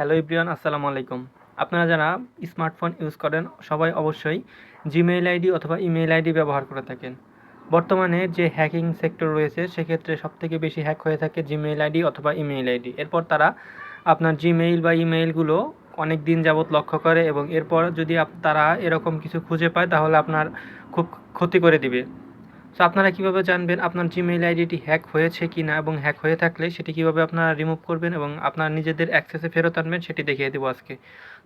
Hello ইব্রিয়ান আসসালামু আলাইকুম। আপনারা যারা স্মার্টফোন ইউজ করেন, সবাই অবশ্যই জিমেইল আইডি অথবা ইমেইল আইডি ব্যবহার করে থাকেন। বর্তমানে যে হ্যাকিং সেক্টর রয়েছে, সেক্ষেত্রে সবথেকে বেশি হ্যাক হয়ে থাকে জিমেইল আইডি অথবা ইমেইল আইডি। এরপর তারা আপনার জিমেইল বা ইমেইলগুলো অনেক দিন যাবৎ লক্ষ্য করে এবং এরপর যদি তারা এরকম কিছু খুঁজে পায়, তাহলে আপনার খুব ক্ষতি করে দিবে। সো আপনারা কীভাবে জানবেন আপনার জিমেইল আইডিটি হ্যাক হয়েছে কি না এবং হ্যাক হয়ে থাকলে সেটি কীভাবে আপনারা রিমুভ করবেন এবং আপনার নিজেদের অ্যাক্সেসে ফেরত আনবেন সেটি দেখিয়ে দেবো আজকে।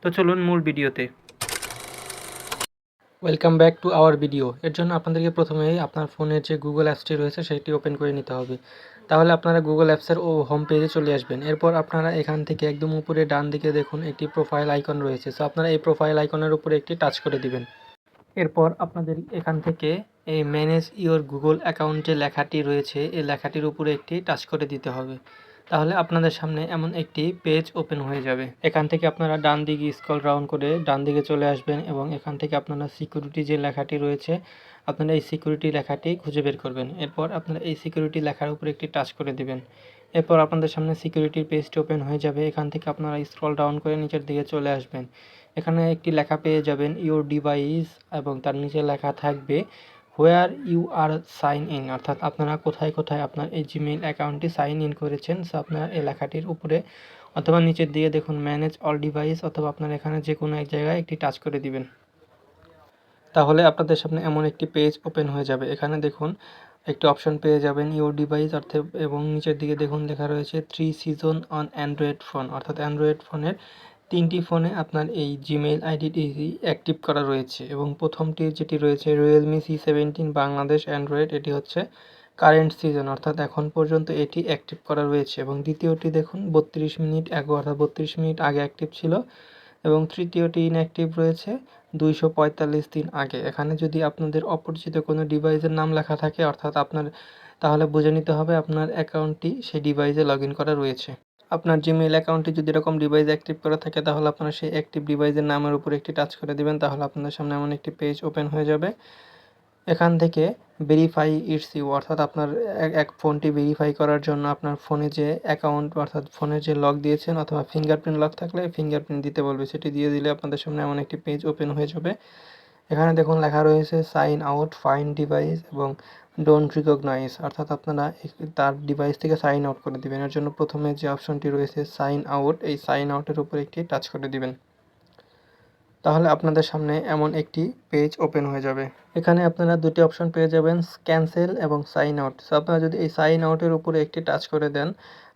তো চলুন মূল ভিডিওতে। Welcome back to our video এর জন্য আপনাদেরকে প্রথমেই আপনার ফোনের যে গুগল অ্যাপসটি রয়েছে সেটি ওপেন করে নিতে হবে। তাহলে আপনারা গুগল অ্যাপসের ও হোম পেজে চলে আসবেন। এরপর আপনারা এখান থেকে একদম উপরে ডান দিকে দেখুন একটি প্রোফাইল আইকন রয়েছে। সো আপনারা এই প্রোফাইল আইকনের উপরে একটি টাচ করে দিবেন। এরপর আপনাদের এখান থেকে এই ম্যানেজ ইওর গুগল অ্যাকাউন্ট যে লেখাটি রয়েছে। এই লেখাটির উপরে একটি টাচ করে দিতে হবে। তাহলে আপনাদের সামনে এমন একটি পেজ ওপেন হয়ে যাবে। এখান থেকে আপনারা ডান দিকে স্ক্রল রাউন্ড করে ডান দিকে চলে আসবেন এবং এখান থেকে আপনারা সিকিউরিটি যে লেখাটি রয়েছে, আপনারা এই সিকিউরিটি লেখাটি খুঁজে বের করবেন। এরপর আপনারা এই সিকিউরিটি লেখার উপরে একটি টাচ করে দিবেন। এরপর আপনাদের সামনে সিকিউরিটির পেজটি ওপেন হয়ে যাবে। এখান থেকে আপনারা স্ক্রল ডাউন করে নিচের দিকে চলে আসবেন। এখানে একটি লেখা পেয়ে যাবেন ইউর ডিভাইস এবং তার নিচে লেখা থাকবে where you are sign in অর্থাৎ আপনারা কোথায় কোথায় আপনার এই জিমেইল অ্যাকাউন্টটি সাইন ইন করেছেন সো আপনার এই লেখাটির উপরে অথবা নিচের দিকে দেখুন ম্যানেজ অল ডিভাইস অথবা আপনার এখানে যে কোনো এক জায়গায় একটি টাচ করে দিবেন। তাহলে আপনাদের সামনে এমন একটি পেজ ওপেন হয়ে যাবে। এখানে দেখুন, একটি অপশন পেয়ে যাবেন ইউর ডিভাইস অর্থাৎ এবং নিচের দিকে দেখুন, লেখা রয়েছে three season on Android phone অর্থাৎ অ্যান্ড্রয়েড ফোনের তিনটি ফোনে আপনার এই জিমেইল আইডিটি অ্যাক্টিভ করা রয়েছে এবং প্রথমটি যেটি রয়েছে Realme C seventeen Bangladesh Android এটি হচ্ছে কারেন্ট সিজন অর্থাৎ এখন পর্যন্ত এটি অ্যাক্টিভ করা রয়েছে এবং দ্বিতীয়টি দেখুন বত্রিশ মিনিট আগে, অর্থাৎ বত্রিশ মিনিট আগে অ্যাক্টিভ ছিল এবং তৃতীয়টি ইনঅ্যাক্টিভ রয়েছে দুইশো পঁয়তাল্লিশ দিন আগে। এখানে যদি আপনাদের অপরিচিত কোনো ডিভাইসের নাম লেখা থাকে, অর্থাৎ আপনার, তাহলে বুঝে নিতে হবে আপনার অ্যাকাউন্টটি সেই ডিভাইসে লগ ইন করা রয়েছে। আপনার জিমেইল অ্যাকাউন্টে যদি এরকম ডিভাইস অ্যাক্টিভ করা থাকে, তাহলে আপনারা সেই অ্যাক্টিভ ডিভাইসের নামের উপর একটি টাচ করে দেবেন, তাহলে আপনাদের সামনে এমন একটি পেজ ওপেন হয়ে যাবে। এখান থেকে ভেরিফাই ইটস ইউ অর্থাৎ আপনার এক- ফোনটি ভেরিফাই করার জন্য আপনার ফোনে যে অ্যাকাউন্ট অর্থাৎ ফোনে যে লক দিয়েছেন, অথবা ফিঙ্গারপ্রিন্ট লক থাকলে ফিঙ্গারপ্রিন্ট দিতে বলবে, সেটি দিয়ে দিলে আপনাদের সামনে এমন একটি পেজ ওপেন হয়ে যাবে। এখানে দেখুন লেখা রয়েছে সাইন আউট ফাইন ডিভাইস এবং ডোন্ট রিকগনাইজ অর্থাৎ আপনারা তার ডিভাইস থেকে সাইন আউট করে দিবেন। এর জন্য প্রথমে যে অপশনটি রয়েছে সাইন আউট এই সাইন আউটের উপর একটি টাচ করে দিবেন। তাহলে আপনাদের সামনে এমন একটি পেজ ওপেন হয়ে যাবে। এখানে আপনারা দুটি অপশন পেয়ে যাবেন ক্যান্সেল এবং সাইন আউট আপনারা যদি এই সাইন আউটের উপরে একটি টাচ করে দেন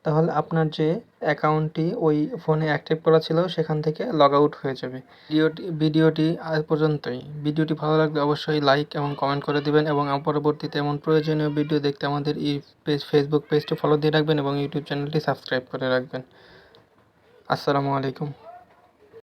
তাহলে আপনার যে অ্যাকাউন্টটি ওই ফোনে অ্যাক্টিভ করা ছিল, সেখান থেকে লগ আউট হয়ে যাবে। ভিডিওটি ভিডিওটি আজ পর্যন্তই। ভিডিওটি ভালো লাগলে অবশ্যই লাইক এবং কমেন্ট করে দেবেন এবং পরবর্তীতে এমন প্রয়োজনীয় ভিডিও দেখতে আমাদের এই পেজ ফেসবুক পেজটি ফলো দিয়ে রাখবেন এবং ইউটিউব চ্যানেলটি সাবস্ক্রাইব করে রাখবেন। আসসালামু আলাইকুম।